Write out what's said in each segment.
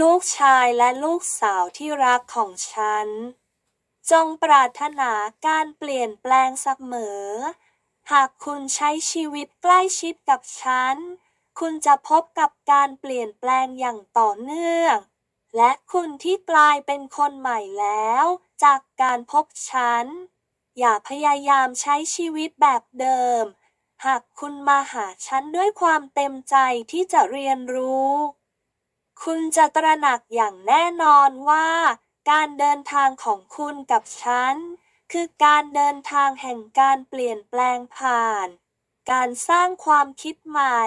ลูกชายและลูกสาวที่รักของฉัน จงปรารถนาการเปลี่ยนแปลงเสมอ หากคุณใช้ชีวิตใกล้ชิดกับฉัน คุณจะพบกับการเปลี่ยนแปลงอย่างต่อเนื่อง และคุณที่กลายเป็นคนใหม่แล้ว จากการพบฉัน อย่าพยายามใช้ชีวิตแบบเดิม หากคุณมาหาฉันด้วยความเต็มใจที่จะเรียนรู้ คุณจะตระหนักอย่างแน่นอนว่า การเดินทางของคุณกับฉัน คือการเดินทางแห่งการเปลี่ยนแปลงผ่าน การสร้างความคิดใหม่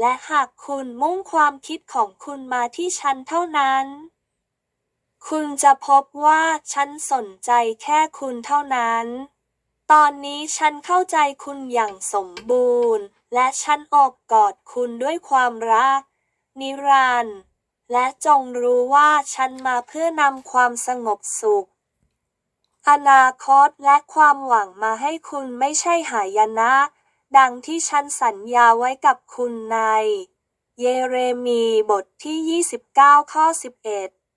และหากคุณมุ่งความคิดของคุณมาที่ฉันเท่านั้น คุณจะพบว่าฉันสนใจแค่คุณเท่านั้น ตอนนี้ฉันเข้าใจคุณอย่างสมบูรณ์ และฉันอบกอดคุณด้วยความรัก นิรันดร์ และจงรู้ว่าฉันมาเพื่อนำความสงบสุข อนาคตและความหวังมาให้คุณไม่ใช่หายนะ ดังที่ฉันสัญญาไว้กับคุณใน เยเรมีบทที่ 29 ข้อ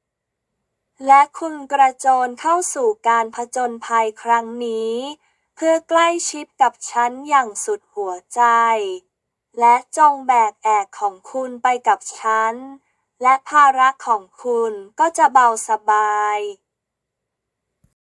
11 และคุณกระโจนเข้าสู่การผจญภัยครั้งนี้ เพื่อใกล้ชิดกับฉันอย่างสุดหัวใจ และจงแบกแอกของคุณไปกับฉัน และภาระของคุณก็จะเบาสบาย